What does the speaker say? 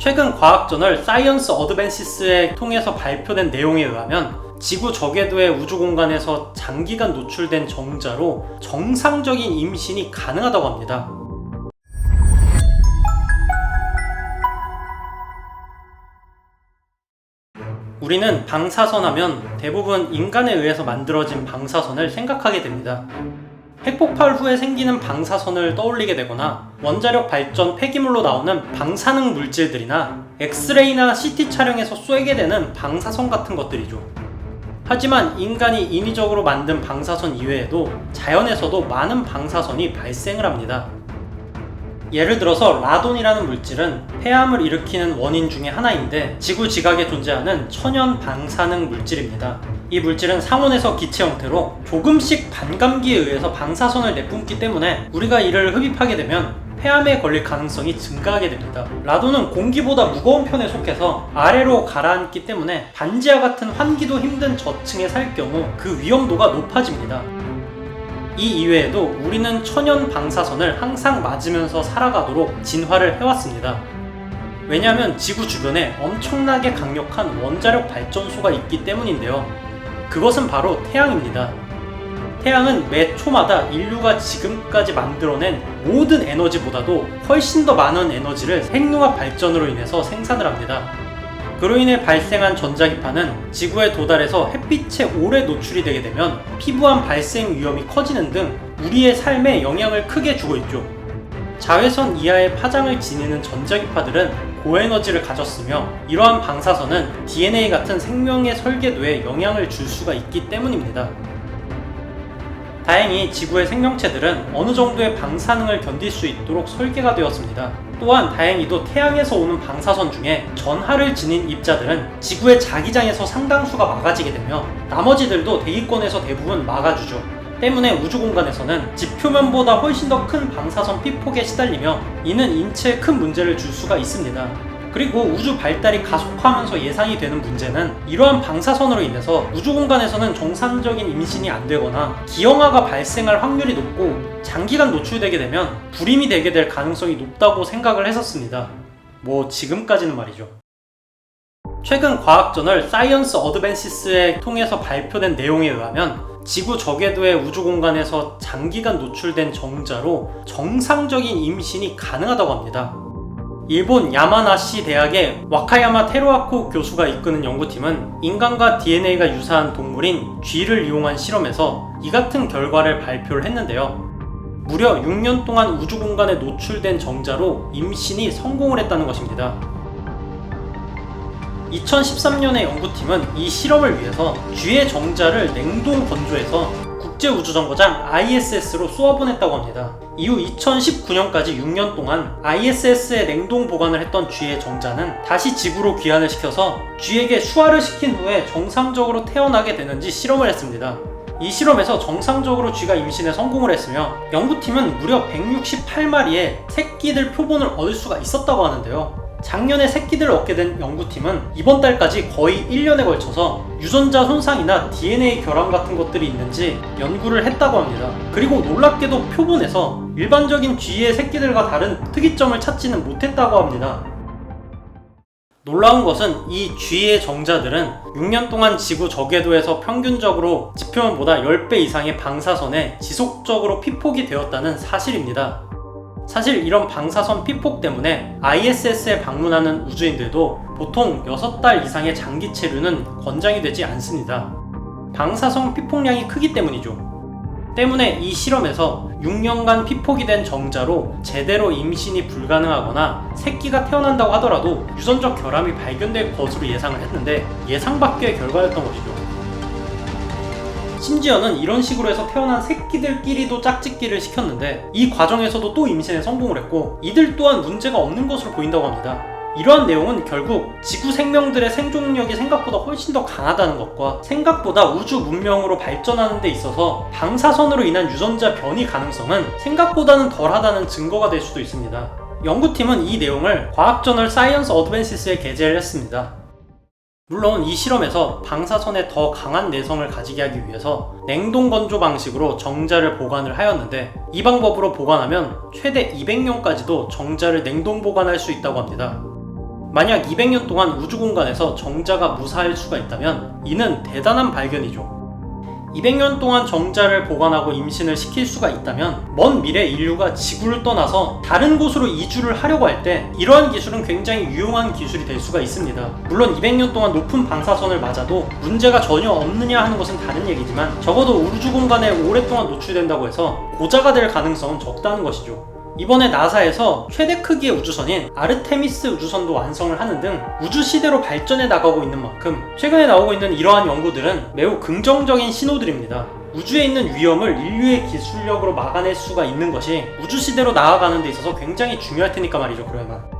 최근 과학저널 사이언스 어드밴시스에 통해서 발표된 내용에 의하면 지구 적외도의 우주 공간에서 장기간 노출된 정자로 정상적인 임신이 가능하다고 합니다. 우리는 방사선 하면 대부분 인간에 의해서 만들어진 방사선을 생각하게 됩니다. 핵폭발 후에 생기는 방사선을 떠올리게 되거나 원자력 발전 폐기물로 나오는 방사능 물질들이나 엑스레이나 CT 촬영에서 쏘게 되는 방사선 같은 것들이죠. 하지만 인간이 인위적으로 만든 방사선 이외에도 자연에서도 많은 방사선이 발생을 합니다. 예를 들어서 라돈이라는 물질은 폐암을 일으키는 원인 중에 하나인데 지구 지각에 존재하는 천연 방사능 물질입니다. 이 물질은 상온에서 기체 형태로 조금씩 반감기에 의해서 방사선을 내뿜기 때문에 우리가 이를 흡입하게 되면 폐암에 걸릴 가능성이 증가하게 됩니다. 라돈은 공기보다 무거운 편에 속해서 아래로 가라앉기 때문에 반지하 같은 환기도 힘든 저층에 살 경우 그 위험도가 높아집니다. 이 이외에도 우리는 천연 방사선을 항상 맞으면서 살아가도록 진화를 해왔습니다. 왜냐하면 지구 주변에 엄청나게 강력한 원자력 발전소가 있기 때문인데요. 그것은 바로 태양입니다. 태양은 매 초마다 인류가 지금까지 만들어낸 모든 에너지보다도 훨씬 더 많은 에너지를 핵융합 발전으로 인해서 생산을 합니다. 그로 인해 발생한 전자기파는 지구에 도달해서 햇빛에 오래 노출이 되게 되면 피부암 발생 위험이 커지는 등 우리의 삶에 영향을 크게 주고 있죠. 자외선 이하의 파장을 지니는 전자기파들은 고에너지를 가졌으며 이러한 방사선은 DNA 같은 생명의 설계도에 영향을 줄 수가 있기 때문입니다. 다행히 지구의 생명체들은 어느 정도의 방사능을 견딜 수 있도록 설계가 되었습니다. 또한 다행히도 태양에서 오는 방사선 중에 전하를 지닌 입자들은 지구의 자기장에서 상당수가 막아지게 되며 나머지들도 대기권에서 대부분 막아주죠. 때문에 우주 공간에서는 지 표면보다 훨씬 더 큰 방사선 피폭에 시달리며 이는 인체에 큰 문제를 줄 수가 있습니다. 그리고 우주 발달이 가속화하면서 예상이 되는 문제는 이러한 방사선으로 인해서 우주 공간에서는 정상적인 임신이 안 되거나 기형아가 발생할 확률이 높고 장기간 노출되게 되면 불임이 되게 될 가능성이 높다고 생각을 했었습니다. 뭐 지금까지는 말이죠. 최근 과학 저널 사이언스 어드밴시스에 통해서 발표된 내용에 의하면 지구 적외도의 우주 공간에서 장기간 노출된 정자로 정상적인 임신이 가능하다고 합니다. 일본 야마나시 대학의 와카야마 테로아코 교수가 이끄는 연구팀은 인간과 DNA가 유사한 동물인 쥐를 이용한 실험에서 이 같은 결과를 발표를 했는데요. 무려 6년 동안 우주 공간에 노출된 정자로 임신이 성공을 했다는 것입니다. 2013년에 연구팀은 이 실험을 위해서 쥐의 정자를 냉동 건조해서 국제우주정거장 ISS로 쏘아보냈다고 합니다. 이후 2019년까지 6년 동안 ISS에 냉동 보관을 했던 쥐의 정자는 다시 지구로 귀환을 시켜서 쥐에게 수화를 시킨 후에 정상적으로 태어나게 되는지 실험을 했습니다. 이 실험에서 정상적으로 쥐가 임신에 성공을 했으며 연구팀은 무려 168마리의 새끼들 표본을 얻을 수가 있었다고 하는데요. 작년에 새끼들을 얻게 된 연구팀은 이번 달까지 거의 1년에 걸쳐서 유전자 손상이나 DNA 결함 같은 것들이 있는지 연구를 했다고 합니다. 그리고 놀랍게도 표본에서 일반적인 쥐의 새끼들과 다른 특이점을 찾지는 못했다고 합니다. 놀라운 것은 이 쥐의 정자들은 6년 동안 지구 적외도에서 평균적으로 지표면보다 10배 이상의 방사선에 지속적으로 피폭이 되었다는 사실입니다. 사실 이런 방사선 피폭 때문에 ISS에 방문하는 우주인들도 보통 6달 이상의 장기 체류는 권장이 되지 않습니다. 방사선 피폭량이 크기 때문이죠. 때문에 이 실험에서 6년간 피폭이 된 정자로 제대로 임신이 불가능하거나 새끼가 태어난다고 하더라도 유전적 결함이 발견될 것으로 예상을 했는데 예상 밖의 결과였던 것이죠. 심지어는 이런 식으로 해서 태어난 새끼들끼리도 짝짓기를 시켰는데 이 과정에서도 또 임신에 성공을 했고 이들 또한 문제가 없는 것으로 보인다고 합니다. 이러한 내용은 결국 지구 생명들의 생존력이 생각보다 훨씬 더 강하다는 것과 생각보다 우주 문명으로 발전하는 데 있어서 방사선으로 인한 유전자 변이 가능성은 생각보다는 덜하다는 증거가 될 수도 있습니다. 연구팀은 이 내용을 과학저널 사이언스 어드밴시스에 게재를 했습니다. 물론 이 실험에서 방사선에 더 강한 내성을 가지게 하기 위해서 냉동 건조 방식으로 정자를 보관을 하였는데 이 방법으로 보관하면 최대 200년까지도 정자를 냉동 보관할 수 있다고 합니다. 만약 200년 동안 우주 공간에서 정자가 무사할 수가 있다면 이는 대단한 발견이죠. 200년 동안 정자를 보관하고 임신을 시킬 수가 있다면 먼 미래 인류가 지구를 떠나서 다른 곳으로 이주를 하려고 할 때 이러한 기술은 굉장히 유용한 기술이 될 수가 있습니다. 물론 200년 동안 높은 방사선을 맞아도 문제가 전혀 없느냐 하는 것은 다른 얘기지만 적어도 우주 공간에 오랫동안 노출된다고 해서 고자가 될 가능성은 적다는 것이죠. 이번에 나사에서 최대 크기의 우주선인 아르테미스 우주선도 완성을 하는 등 우주 시대로 발전해 나가고 있는 만큼 최근에 나오고 있는 이러한 연구들은 매우 긍정적인 신호들입니다. 우주에 있는 위험을 인류의 기술력으로 막아낼 수가 있는 것이 우주 시대로 나아가는 데 있어서 굉장히 중요할 테니까 말이죠, 그러면.